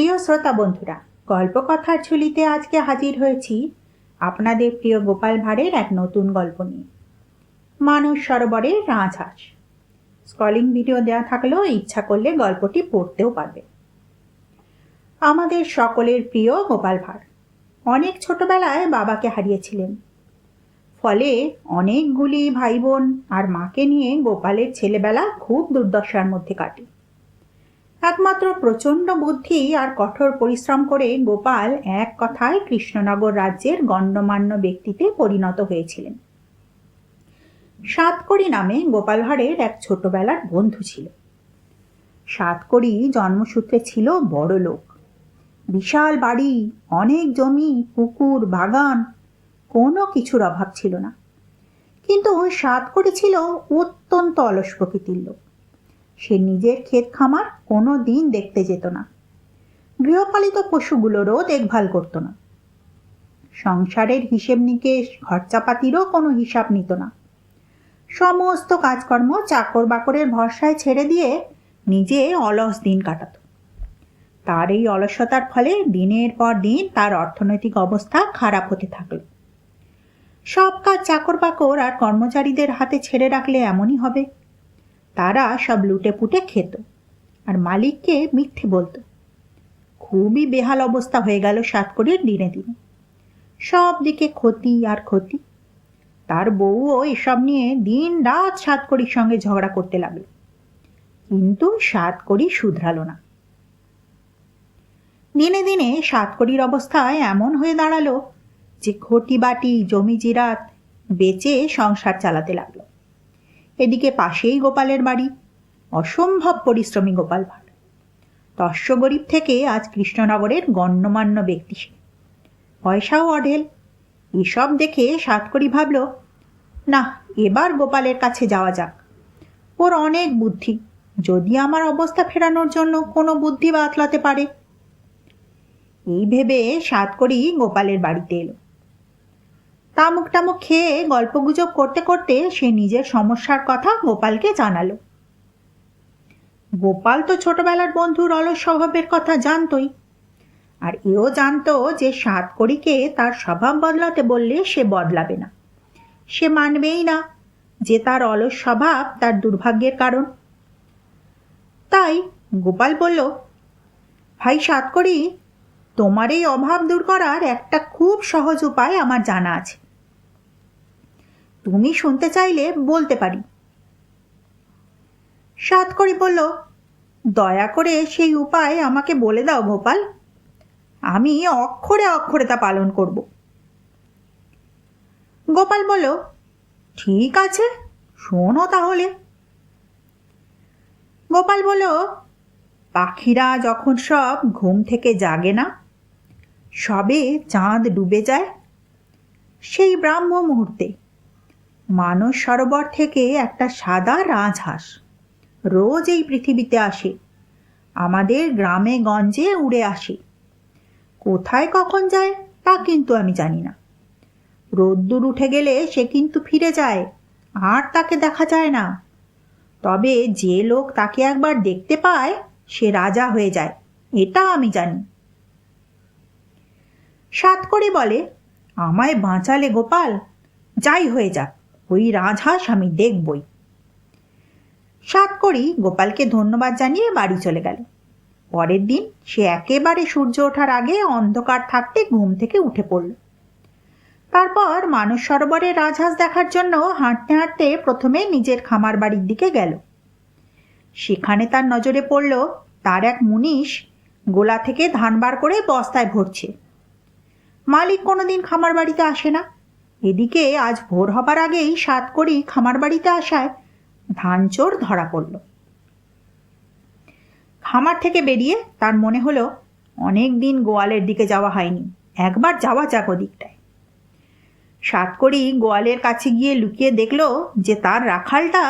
প্রিয় শ্রোতা বন্ধুরা গল্পকথার ঝুলিতে আজকে হাজির হয়েছি আপনাদের প্রিয় গোপাল ভাঁড়ের এক নতুন গল্প নিয়ে। মানস সরোবরের রাজহাঁস। স্কলিং ভিডিও দেওয়া থাকলেও ইচ্ছা করলে গল্পটি পড়তেও পারবে। আমাদের সকলের প্রিয় গোপাল ভাঁড়, অনেক ছোটবেলায় বাবাকে হারিয়েছিলেন। ফলে অনেকগুলি ভাই বোন আর মাকে নিয়ে গোপালের ছেলেবেলা খুব দুর্দশার মধ্যে কাটে। একমাত্র প্রচণ্ড বুদ্ধি আর কঠোর পরিশ্রম করে গোপাল এক কথায় কৃষ্ণনগর রাজ্যের গণ্যমান্য ব্যক্তিতে পরিণত হয়েছিলেন। সাতকড়ি নামে গোপাল ভাঁড়ের এক ছোটবেলার বন্ধু ছিল। সাতকড়ি জন্মসূত্রে ছিল বড় লোক। বিশাল বাড়ি, অনেক জমি, পুকুর, বাগান, কোনো কিছুর অভাব ছিল না। কিন্তু সাতকড়ি ছিল অত্যন্ত অলস প্রকৃতির লোক। সে নিজের ক্ষেত খামার কোনো দিন দেখতে যেত না। গৃহপালিত পশুগুলোরও দেখভাল করত না। সংসারের হিসেব নিকেশ, খরচাপাতিরও কোনো হিসাব নিত না। সমস্ত কাজকর্ম চাকর বাকরের ভরসায় ছেড়ে দিয়ে নিজে অলস দিন কাটাত। তার এই অলসতার ফলে দিনের পর দিন তার অর্থনৈতিক অবস্থা খারাপ হতে থাকল। সব কাজ চাকর বাকর আর কর্মচারীদের হাতে ছেড়ে রাখলে এমনই হবে। তারা সব লুটে পুটে খেত। আর মালিককে মিথ্যে বলতো। খুবই বেহাল অবস্থা হয়ে গেল সাতকড়ির দিনে দিনে। সব দিকে ক্ষতি আর ক্ষতি। তার বউও এসব নিয়ে দিন রাত সাতকড়ির সঙ্গে ঝগড়া করতে লাগল। কিন্তু সাতকড়ি শুধরালো না। দিনে দিনে সাতকড়ির অবস্থায় এমন হয়ে দাঁড়াল যে ঘটি বাটি জমি জিরাত বেচে সংসার চালাতে লাগল। এদিকে পাশেই গোপালের বাড়ি। অসম্ভব পরিশ্রমী গোপাল ভাঁড়। তস্য গরিব থেকে আজ কৃষ্ণনগরের গণ্যমান্য ব্যক্তি সে। পয়সাও অঢেল। এসব দেখে সাতকড়ি ভাবল, না, এবার গোপালের কাছে যাওয়া যাক। ওর অনেক বুদ্ধি। যদি আমার অবস্থা ফেরানোর জন্য কোনো বুদ্ধি বাতলাতে পারে? এই ভেবে সাতকড়ি গোপালের বাড়িতে এলো। তামুক টামুক খেয়ে গল্পগুজব করতে করতে সে নিজের সমস্যার কথা গোপালকে জানালো। গোপাল তো ছোটবেলার বন্ধুর অলস স্বভাবের কথা জানতই। আর এও জানতো যে সাতকড়িকে তার স্বভাব বদলাতে বললে সে বদলাবে না। সে মানবেই না যে তার অলস স্বভাব তার দুর্ভাগ্যের কারণ। তাই গোপাল বলল, ভাই সাতকড়ি তোমার এই অভাব দূর করার একটা খুব সহজ উপায় আমার জানা আছে। তুমি শুনতে চাইলে বলতে পারি। সাতকড়ি বলল, দয়া করে সেই উপায় আমাকে বলে দাও গোপাল। আমি অক্ষরে অক্ষরে তা পালন করব। গোপাল বলল, ঠিক আছে, শোনো তাহলে। গোপাল বলল, পাখিরা যখন সব ঘুম থেকে জাগে না সবে চাঁদ ডুবে যায়? সেই ব্রাহ্ম মুহূর্তে। মানস সরোবর থেকে একটা সাদা রাজহাঁস রোজ এই পৃথিবীতে আসে। আমাদের গ্রামে গঞ্জে উড়ে আসে। কোথায় কখন যায় তা কিন্তু আমি জানি না। রোদ্দুর উঠে গেলে সে কিন্তু ফিরে যায়, আর তাকে দেখা যায় না। তবে যে লোক তাকে একবার দেখতে পায়, সে রাজা হয়ে যায়, এটা আমি জানি। সাত করে বলে, আমায় বাঁচালে গোপাল, যাই হয়ে যাক, ওই রাজহাঁস আমি দেখবই। সাত করি গোপালকে ধন্যবাদ জানিয়ে বাড়ি চলে গেল। পরের দিন সে একেবারে সূর্য ওঠার আগে অন্ধকার থাকতে ঘুম থেকে উঠে পড়ল। তারপর মানস সরোবরের রাজহাঁস দেখার জন্য হাঁটতে হাঁটতে প্রথমে নিজের খামার বাড়ির দিকে গেল। সেখানে তার নজরে পড়ল, তার এক মুনিশ গোলা থেকে ধান বার করে বস্তায় ভরছে। মালিক কোনোদিন খামার বাড়িতে আসে না। এদিকে আজ ভোর হবার আগেই সাত করি খামার বাড়িতে আসায় ধান চোর ধরা পড়ল। খামার থেকে বেরিয়ে তার মনে হলো অনেক দিন গোয়ালের দিকে যাওয়া হয়নি, একবার যাওয়া যাক ওদিকটায়। সাতকড়ি গোয়ালের কাছে গিয়ে লুকিয়ে দেখল যে তার রাখালটা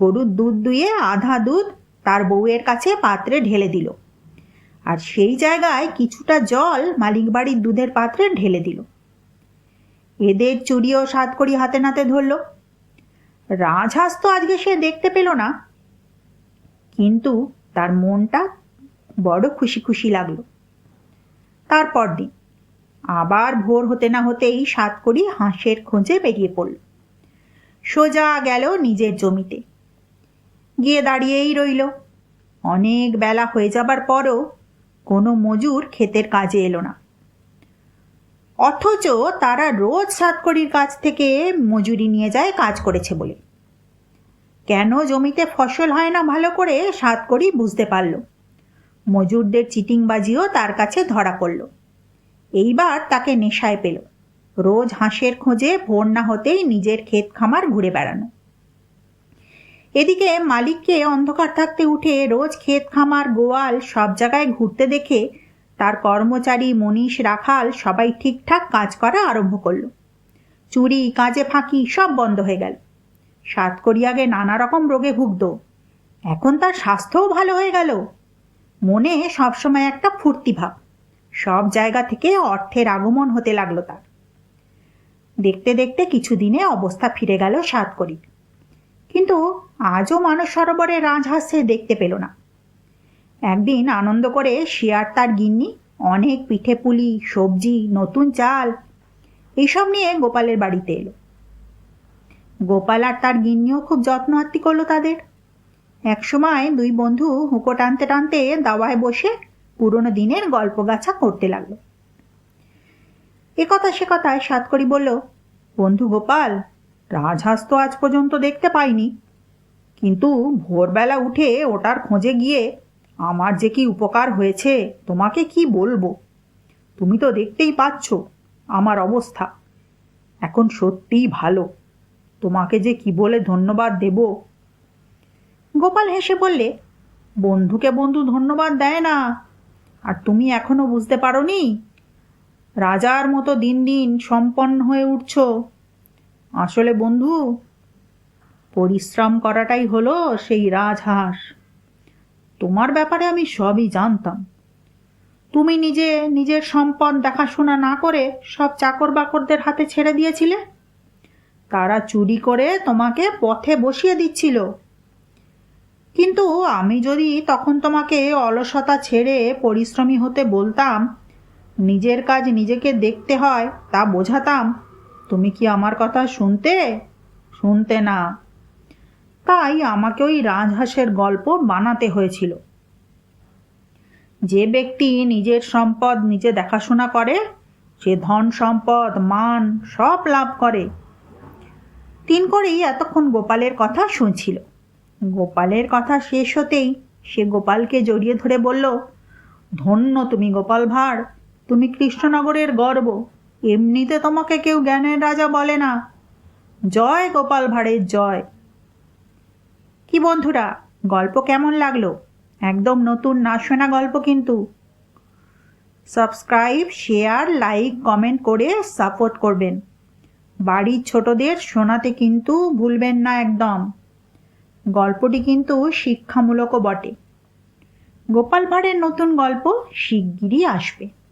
গরুর দুধ দুয়ে আধা দুধ তার বউয়ের কাছে পাত্রে ঢেলে দিল। আর সেই জায়গায় কিছুটা জল মালিক বাড়ির দুধের পাত্রে ঢেলে দিল। এদের চুরিও সাতকড়ি হাতে নাতে ধরল। রাজহাঁস তো আজকে সে দেখতে পেল না। কিন্তু তার মনটা বড় খুশি খুশি লাগল। তারপর দিন আবার ভোর হতে না হতেই সাতকড়ি হাঁসের খোঁজে বেরিয়ে পড়ল। সোজা গেল নিজের জমিতে। গিয়ে দাঁড়িয়েই রইল। অনেক বেলা হয়ে যাবার পরও কোনো মজুর ক্ষেতের কাজে এলো না। অথচ তারা রোজ সাতকড়ির কাছ থেকে মজুরি নিয়ে যায় কাজ করেছে বলে। কেন জমিতে ফসল হয় না ভালো করে সাতকড়ি বুঝতে পারল। মজুরদের চিটিংবাজিও তার কাছে ধরা পড়ল। এইবার তাকে নেশায় পেল। রোজ হাঁসের খোঁজে ভোর না হতেই নিজের ক্ষেত খামার ঘুরে বেড়ানো। এদিকে মালিককে অন্ধকার থাকতে উঠে রোজ ক্ষেত খামার, গোয়াল সব জায়গায় ঘুরতে দেখে তার কর্মচারী মনীষ রাখাল সবাই ঠিকঠাক কাজ করা আরম্ভ করল। চুরি, কাজে ফাঁকি সব বন্ধ হয়ে গেল। সাতকড়ি আগে নানা রকম রোগে ভুগত। এখন তার স্বাস্থ্যও ভালো হয়ে গেল। মনে সবসময় একটা ফুর্তি ভাব। সব জায়গা থেকে অর্থের আগমন হতে লাগল তার। দেখতে দেখতে কিছুদিনে অবস্থা ফিরে গেল সাতকড়ির কিন্তু আজও মানস সরোবরে রাজহাঁসে দেখতে পেল না। একদিন আনন্দ করে শিয়ার তার গিন্নি, অনেক পিঠে পুলি, সবজি, নতুন চাল এইসব নিয়ে গোপালের বাড়িতে এলো। গোপাল আর তার গিন্নিও খুব যত্ন আত্মি করল তাদের। একসময় দুই বন্ধু হুঁকো টানতে টানতে দাওয়ায় বসে পুরনো দিনের গল্প গাছা করতে লাগল। এ কথা সে কথায় সাতকড়ি বলল, বন্ধু গোপাল রাজহাঁস তো আজ পর্যন্ত দেখতে পাইনি। কিন্তু ভোরবেলা উঠে ওটার খোঁজে গিয়ে আমার যে কি উপকার হয়েছে, তোমাকে কি বলব? তুমি তো দেখতেই পাচ্ছ আমার অবস্থা। এখন সত্যিই ভালো। তোমাকে যে কি বলে ধন্যবাদ দেব? গোপাল হেসে বললে, বন্ধুকে বন্ধু ধন্যবাদ দেয় না। আর তুমি এখনও বুঝতে পারোনি? রাজার মতো দিন দিন সম্পন্ন হয়ে উঠছ। আসলে বন্ধু, পরিশ্রম করাটাই হলো সেই রাজহাঁস। তোমার ব্যাপারে আমি সবই জানতাম। তুমি নিজে নিজের সম্পদ দেখাশোনা না করে সব চাকর বাকরদের হাতে ছেড়ে দিয়েছিলে? তারা চুরি করে তোমাকে পথে বসিয়ে দিচ্ছিল। কিন্তু আমি যদি তখন তোমাকে অলসতা ছেড়ে পরিশ্রমী হতে বলতাম, নিজের কাজ নিজেকে দেখতে হয় তা বোঝাতাম তুমি কি আমার কথা শুনতে? শুনতে না। তাই আমাকে ওই রাজহাঁসের গল্প বানাতে হয়েছিল। যে ব্যক্তি নিজের সম্পদ নিজে দেখাশোনা করে, সে ধন সম্পদ, মান সব লাভ করে। তিন করেই এতক্ষণ গোপালের কথা শুনছিল। গোপালের কথা শেষ হতেই সে গোপালকে জড়িয়ে ধরে বলল, ধন্য তুমি গোপাল ভাঁড়, তুমি কৃষ্ণনগরের গর্ব। এমনিতে তোমাকে কেউ জ্ঞানের রাজা বলে না। জয় গোপাল ভাঁড়ের জয়। কি বন্ধুরা, গল্প কেমন লাগল? একদম নতুন না শোনা গল্প কিন্তু। সাবস্ক্রাইব, শেয়ার, লাইক, কমেন্ট করে সাপোর্ট করবেন। বাড়ির ছোটদের শোনাতে কিন্তু ভুলবেন না একদম। গল্পটি কিন্তু শিক্ষামূলকও বটে। গোপাল ভাঁড়ের নতুন গল্প শিগগিরই আসবে।